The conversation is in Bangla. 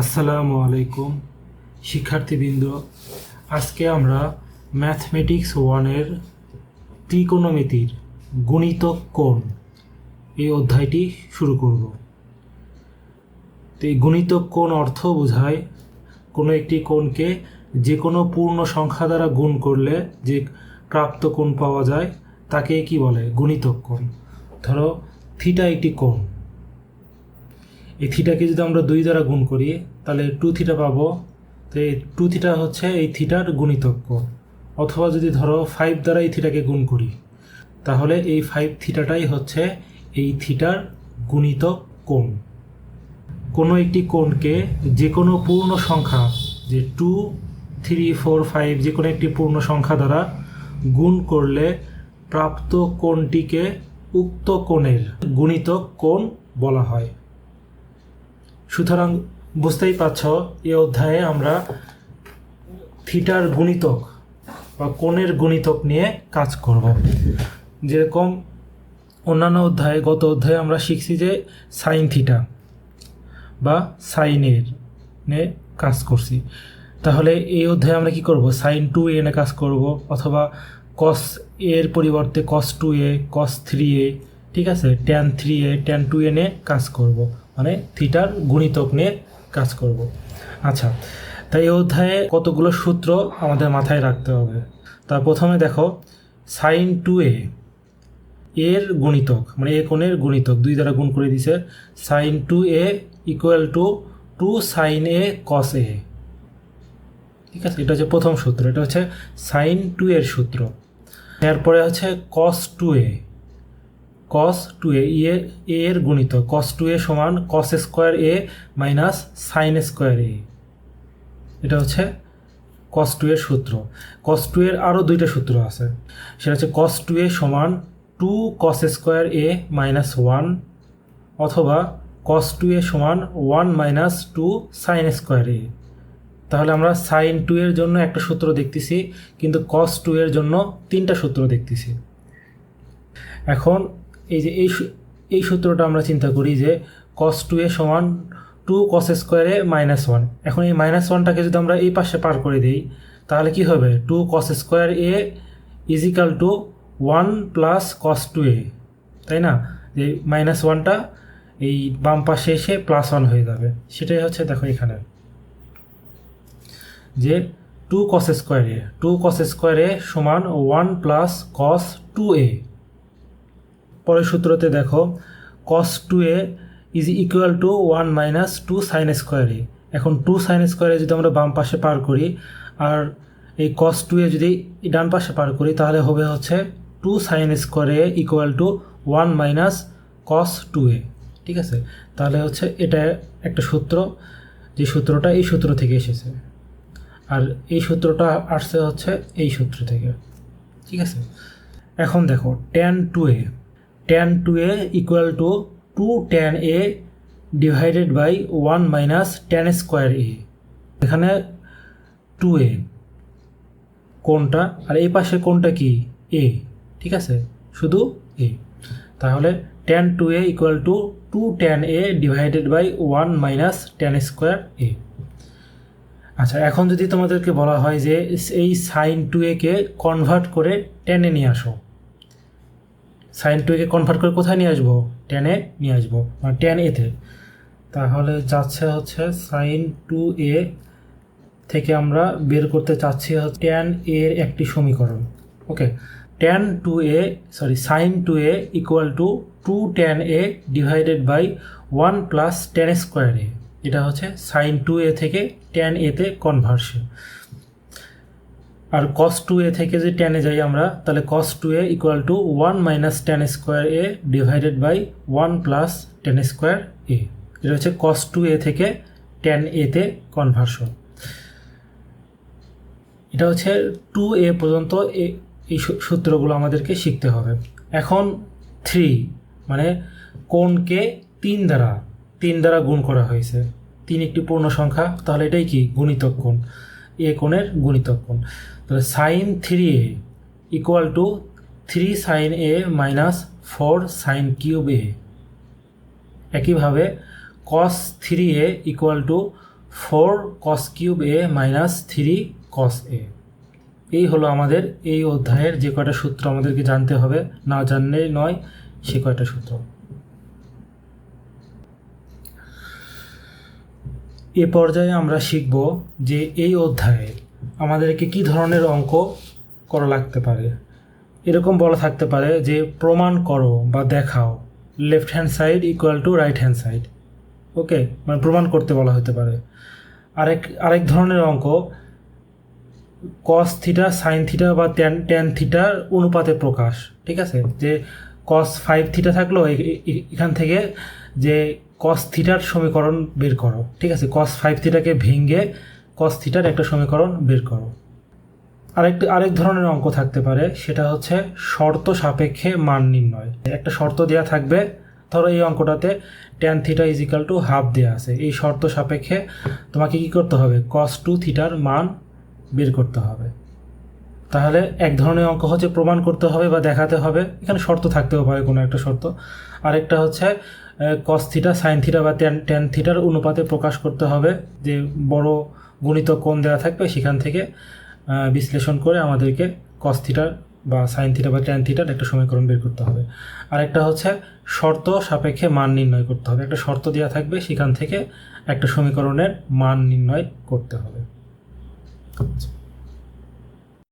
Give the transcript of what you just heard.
আসসালামু আলাইকুম, শিক্ষার্থীবৃন্দ। আজকে আমরা ম্যাথমেটিক্স ওয়ানের ত্রিকোণমিতির গুণিতক কোণ এই অধ্যায়টি শুরু করব। তো এই গুণিতক কোণ অর্থ বোঝায় কোনো একটি কোণকে যে কোনো পূর্ণ সংখ্যা দ্বারা গুণ করলে যে প্রাপ্ত কোণ পাওয়া যায়, তাকে কি বলে? গুণিতক কোণ। ধরো থিটা একটি কোণ। এই থিটাকে যদি আমরা দুই দ্বারা গুণ করি, তাহলে টু থিটা পাবো। তো এই টু থিটা হচ্ছে এই থিটার গুণিতক। কোণ অথবা যদি ধরো ফাইভ দ্বারা এই থিটাকে গুণ করি, তাহলে এই ফাইভ থিটাটাই হচ্ছে এই থিটার গুণিতক কোণ। কোনো একটি কোণকে যে কোনো পূর্ণ সংখ্যা, যে টু থ্রি ফোর ফাইভ যে কোনো একটি পূর্ণ সংখ্যা দ্বারা গুণ করলে প্রাপ্ত কোণটিকে উক্ত কোণের গুণিতক কোণ বলা হয়। সুতরাং বুঝতেই পারছ, এ অধ্যায়ে আমরা থিটার গুণিতক বা কোণের গুণিতক নিয়ে কাজ করব। যেরকম অন্যান্য অধ্যায়ে, গত অধ্যায়ে আমরা শিখছি যে সাইন থিটা বা সাইনের নিয়ে কাজ করছি। তাহলে এই অধ্যায়ে আমরা কি করব? সাইন টু এ নিয়ে কাজ করব, অথবা কস এর পরিবর্তে কস two A cos three A ঠিক আছে? Tan three A tan two A নিয়ে কাজ করব। মানে থিটার গুণিতক নিয়ে কাজ করব। আচ্ছা তাই এই অধ্যায়ে কতগুলো সূত্র আমাদের মাথায় রাখতে হবে? তা প্রথমে দেখো সাইন টু এ এর গুণিতক মানে এ কোণের গুণিতক, দুই দ্বারা গুণ করে দিছে sine two A equal to two sine A cos A. ঠিক আছে? এটা হচ্ছে প্রথম সূত্র, এটা হচ্ছে সাইন টু এর সূত্র। এরপরে হচ্ছে কস টু এ। কস টু এ এ এর গুণিত। কস টু এ সমান cos square A minus sine square A এটা হচ্ছে কস টু এর সূত্র। কস টু এর আরও দুইটা সূত্র আছে। সেটা হচ্ছে কস টু এ সমান two cos square A minus one অথবা কস টু এ সমান one minus two sine square A তাহলে আমরা সাইন টু এর জন্য একটা সূত্র দেখতেছি, কিন্তু কস টু এর জন্য তিনটা সূত্র দেখতেছি। এখন এই যে এই এই সূত্রটা আমরা চিন্তা করি যে কস টু এ সমান টু কস স্কোয়ারে মাইনাস ওয়ান এখন এই মাইনাস ওয়ানটাকে যদি আমরা এই পাশে পার করে দিই, তাহলে কি হবে? Two cos square A is equal to one plus cos two A তাই না? যে মাইনাস ওয়ানটা এই বাম পাশে এসে প্লাস ওয়ান হয়ে যাবে। সেটাই হচ্ছে দেখো এখানে। যে two cos square A two cos square A সমান one plus cos two A পরের সূত্রতে দেখো cos two A is equal to one minus two sine square এখন টু সাইন স্কোয়ারে যদি আমরা বাম পাশে পার করি, আর এই কস টু এ যদি ডান পাশে পার করি, তাহলে হবে হচ্ছে two sine square equal to one minus cos two A ঠিক আছে? তাহলে হচ্ছে এটা একটা সূত্র, যে সূত্রটা এই সূত্র থেকে এসেছে। আর এই সূত্রটা আসছে হচ্ছে এই সূত্র থেকে। ঠিক আছে? এখন দেখো tan two A tan two A equal to two tan A divided by one minus tan square A এখানে টু এ কোনটা আর এই পাশে কোনটা কি? এ ঠিক আছে? শুধু এ তাহলে tan two A equal to two tan A divided by one minus tan square A আচ্ছা এখন যদি তোমাদেরকে বলা হয় যে এই সাইন টু একে কনভার্ট করে টেনে নিয়ে আসো। সাইন টু একে কনভার্ট করে কোথায় নিয়ে আসব? টেনে নিয়ে আসব মানে টেন এতে তাহলে যাচ্ছে হচ্ছে সাইন টু এ থেকে আমরা বের করতে চাচ্ছি হচ্ছে ট্যান এর একটি সমীকরণ okay tan two A sorry sine two A equal to two tan A divided by one plus tan square A. এটা হচ্ছে সাইন টু এ থেকে ট্যান এতে কনভার্সন আর কস টু এ থেকে যদি টেনে যাই আমরা, তাহলে cos two A equal to one minus tan square A divided by one plus tan square A এটা হচ্ছে কস টু এ থেকে টেন এতে কনভার্সন এটা হচ্ছে টু এ পর্যন্ত এই সূত্রগুলো আমাদেরকে শিখতে হবে। এখন থ্রি মানে কোনকে তিন দ্বারা তিন দ্বারা গুণ করা হয়েছে। তিন একটি পূর্ণ সংখ্যা তাহলে এটাই কি? গুণিতক কোণ। এ কোণের গুণিতক তাহলে sine three A equal to three sine A minus four sine cube A একইভাবে cos three A equal to four cos cube A minus three cos A এই হলো আমাদের এই অধ্যায়ের যে কয়টা সূত্র আমাদেরকে জানতে হবে, না জানলেই নয়, সে কয়টা সূত্র। এ পর্যায়ে আমরা শিখব যে এই অধ্যায়ে আমাদেরকে কি ধরনের অঙ্ক করা লাগতে পারে। এরকম বলা থাকতে পারে যে প্রমাণ করো বা দেখাও। Left hand side equal to right hand side okay মানে প্রমাণ করতে বলা হতে পারে। আরেক আরেক ধরনের অঙ্ক কস থিটা সাইন থিটা বা ট্যান ট্যান থিটার অনুপাতে প্রকাশ। ঠিক আছে? যে কস ফাইভ থিটা থাকল এখান থেকে যে কস থিটার সমীকরণ বের করো। ঠিক আছে? কস ফাইভ থিটাকে ভেঙে কস থিটার একটা সমীকরণ বের করো। আরেকটি, আরেক ধরনের অঙ্ক থাকতে পারে, সেটা হচ্ছে শর্ত সাপেক্ষে মান নির্ণয়। একটা শর্ত দেওয়া থাকবে, ধরো এই অঙ্কটাতে tan theta is equal to half দেওয়া আছে। এই শর্ত সাপেক্ষে তোমাকে কি করতে হবে? কস টু থিটার মান বের করতে হবে। তাহলে এক ধরনের অঙ্ক হচ্ছে প্রমাণ করতে হবে বা দেখাতে হবে। এখানে শর্ত থাকতেও পারে কোনো একটা শর্ত। আরেকটা হচ্ছে কস থিটা সাইন থিটা বা ট্যান ট্যান থিটার অনুপাতে প্রকাশ করতে হবে। যে বড় গণিত কোণ দেওয়া থাকবে সেখান থেকে বিশ্লেষণ করে আমাদেরকে কস থিটার বা সাইন থিটা বা ট্যান থিটার একটা সমীকরণ বের করতে হবে। আরেকটা হচ্ছে, শর্ত সাপেক্ষে মান নির্ণয় করতে হবে। একটা শর্ত দেওয়া থাকবে, সেখান থেকে একটা সমীকরণের মান নির্ণয় করতে হবে।